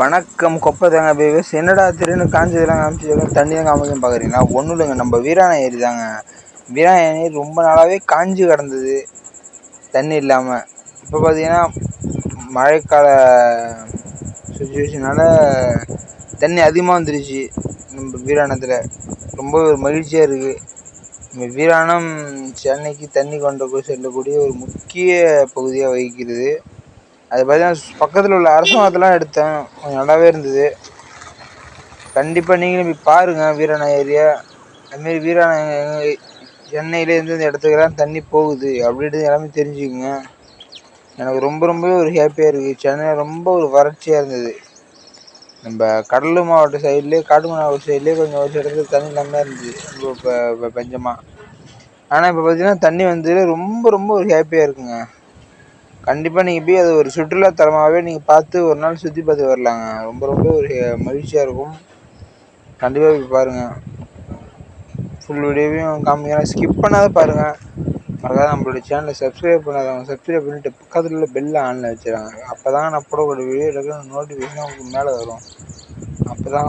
வணக்கம் கொப்பை தேங்காய் பேபீஸ் என்னடா திருன்னு காஞ்சதெல்லாம் காமிச்சு தண்ணி தான் காமிக்குன்னு பார்க்குறீங்களா ஒன்றும் இல்லைங்க. நம்ம வீராண ஏரி தாங்க. வீராண ஏரி ரொம்ப நாளாகவே காஞ்சி கிடந்தது. தண்ணி இல்லாமல் இப்போ பார்த்தீங்கன்னா மழைக்கால சுச்சுவேஷனால் தண்ணி அதிகமாக வந்துருச்சு. நம்ம வீராணத்தில். ரொம்ப ஒரு மகிழ்ச்சியாக இருக்குது நம்ம வீராணம் சென்னைக்கு தண்ணி கொண்டு போய் செல்லக்கூடிய ஒரு முக்கிய பகுதியாக வகிக்கிறது. அது பார்த்தீங்கன்னா பக்கத்தில் உள்ள அரச மரத்தெல்லாம் எடுத்தேன். கொஞ்சம் நல்லாவே இருந்தது. கண்டிப்பாக நீங்களும் போய் பாருங்கள் வீராணம் ஏரியா. அதுமாரி வீராணம் சென்னையிலேருந்து இந்த இடத்துக்குலாம் தண்ணி போகுது அப்படின்றது எல்லாமே தெரிஞ்சுக்குங்க. எனக்கு ரொம்ப ரொம்பவே ஒரு ஹாப்பியாக இருக்குது சென்னை ரொம்ப ஒரு வறட்சியாக இருந்தது. நம்ம கடலூர் மாவட்ட சைட்லேயே காட்டுமன்னார் மாவட்ட சைட்லேயே கொஞ்சம் ஒரு இடத்துல தண்ணி இல்லாமல் இருந்தது. இப்போ பஞ்சமாக ஆனால் இப்போ பார்த்தீங்கன்னா தண்ணி வந்து ரொம்ப ரொம்ப ஒரு ஹாப்பியாக இருக்குங்க. கண்டிப்பாக நீங்கள் போய் அது ஒரு சுற்றுலாத்தலமாகவே நீங்கள் பார்த்து ஒரு நாள் சுற்றி பார்த்து வரலாங்க. ரொம்ப ரொம்ப ஒரு மகிழ்ச்சியாக இருக்கும். கண்டிப்பாக போய் பாருங்கள் ஃபுல் வீடியோவையும் காமிக்கிறேன். ஸ்கிப் பண்ணாத பாருங்கள் மறக்காத நம்மளோட சேனலை சப்ஸ்கிரைப் பண்ணாதவங்க சப்ஸ்கிரைப் பண்ணிட்டு பக்கத்தில் உள்ள பெல்லை ஆனில் வச்சுருக்காங்க அப்போ தான் நான் போடக்கூடிய வீடியோ நோட்டிஃபிகேஷன் உங்களுக்கு மேலே வரும். அப்போ தான்